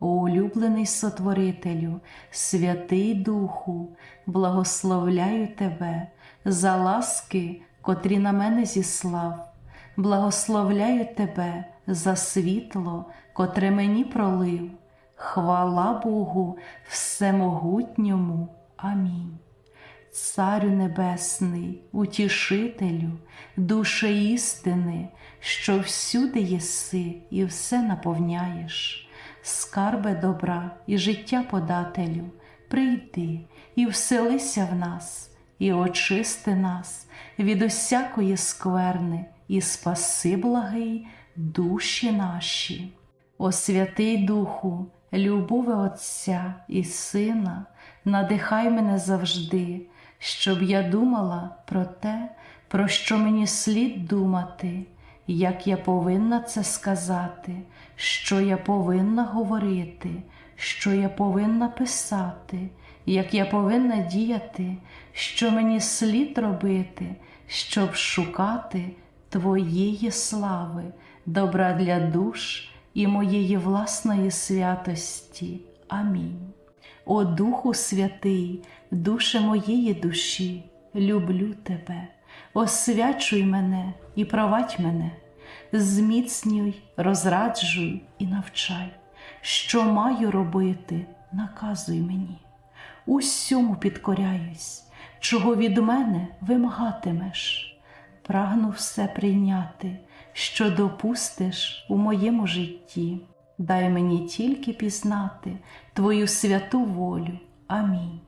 О улюблений Сотворителю, святий Духу, благословляю Тебе за ласки, котрі на мене зіслав, благословляю Тебе за світло, котре мені пролив. Хвала Богу Всемогутньому. Амінь. Царю Небесний, утішителю, душе істини, що всюди єси і все наповняєш, скарбе добра і життя подателю, прийди і вселися в нас, і очисти нас від усякої скверни, і спаси благий душі наші. О святий Духу, любове Отця і Сина, надихай мене завжди, щоб я думала про те, про що мені слід думати, як я повинна це сказати, що я повинна говорити, що я повинна писати, як я повинна діяти, що мені слід робити, щоб шукати Твоєї слави, добра для душ і моєї власної святості. Амінь. О Духу Святий, душе моєї душі, люблю тебе, освячуй мене і провадь мене, зміцнюй, розраджуй і навчай, що маю робити, наказуй мені. Усьому підкоряюсь, чого від мене вимагатимеш. Прагну все прийняти, що допустиш у моєму житті. Дай мені тільки пізнати Твою святу волю. Амінь.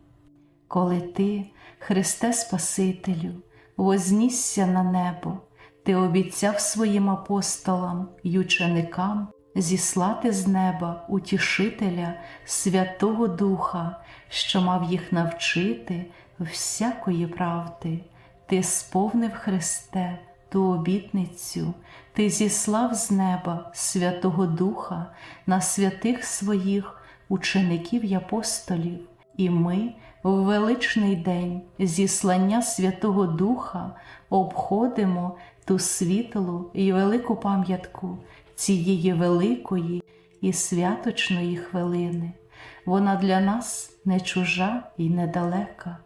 Коли Ти, Христе Спасителю, вознісся на небо, Ти обіцяв своїм апостолам й ученикам зіслати з неба утішителя Святого Духа, що мав їх навчити всякої правди. Ти сповнив Христе ту обітницю, Ти зіслав з неба Святого Духа на святих своїх учеників й апостолів, і ми в величний день зіслання Святого Духа обходимо ту світлу і велику пам'ятку цієї великої і святочної хвилини. Вона для нас не чужа і недалека,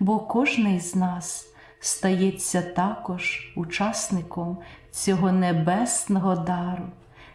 бо кожний з нас стається також учасником цього небесного дару.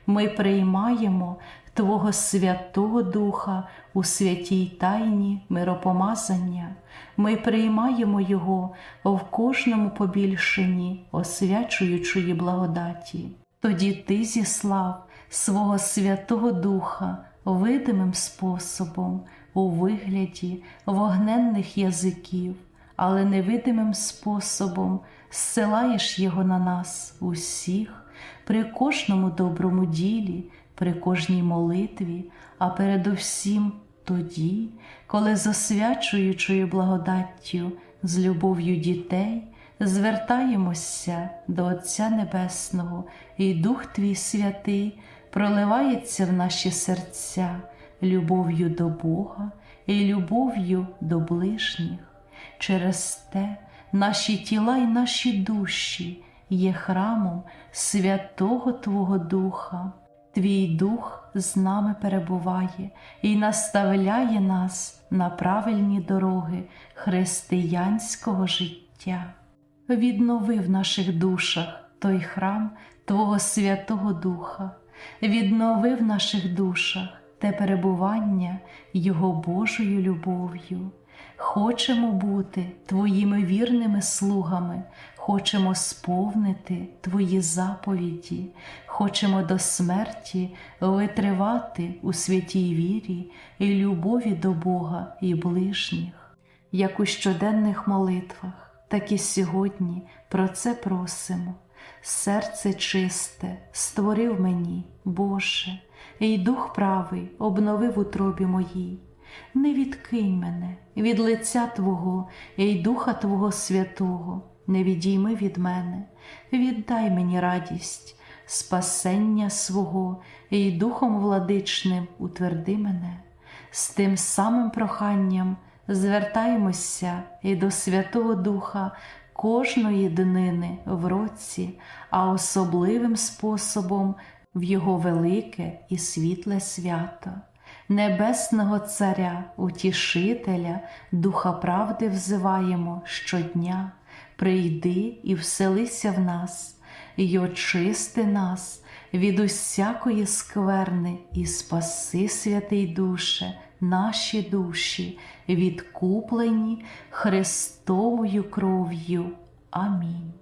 Ми приймаємо Твого Святого Духа у святій тайні миропомазання, ми приймаємо Його в кожному побільшенні освячуючої благодаті. Тоді Ти зіслав свого Святого Духа видимим способом у вигляді вогненних язиків але невидимим способом зсилаєш Його на нас усіх, при кожному доброму ділі, при кожній молитві, а передусім тоді, коли з освячуючою благодаттю, з любов'ю дітей звертаємося до Отця Небесного, і Дух Твій Святий проливається в наші серця любов'ю до Бога і любов'ю до ближніх. Через те наші тіла й наші душі є храмом Святого Твого Духа. Твій Дух з нами перебуває і наставляє нас на правильні дороги християнського життя. Віднови в наших душах той храм Твого Святого Духа, віднови в наших душах те перебування Його Божою любов'ю. Хочемо бути Твоїми вірними слугами, хочемо сповнити Твої заповіді, хочемо до смерті витривати у святій вірі і любові до Бога і ближніх, як у щоденних молитвах, так і сьогодні про це просимо. Серце чисте, створив мені, Боже, і дух правий обновив у тробі моїй. Не відкинь мене від лиця Твого і Духа Твого Святого, не відійми від мене, віддай мені радість, спасення свого і Духом владичним утверди мене. З тим самим проханням звертаємося і до Святого Духа кожної днини в році, а особливим способом в Його велике і світле свято. Небесного Царя, Утішителя, Духа правди взиваємо щодня. Прийди і вселися в нас, й очисти нас від усякої скверни, і спаси, святий душе, наші душі, відкуплені Христовою кров'ю. Амінь.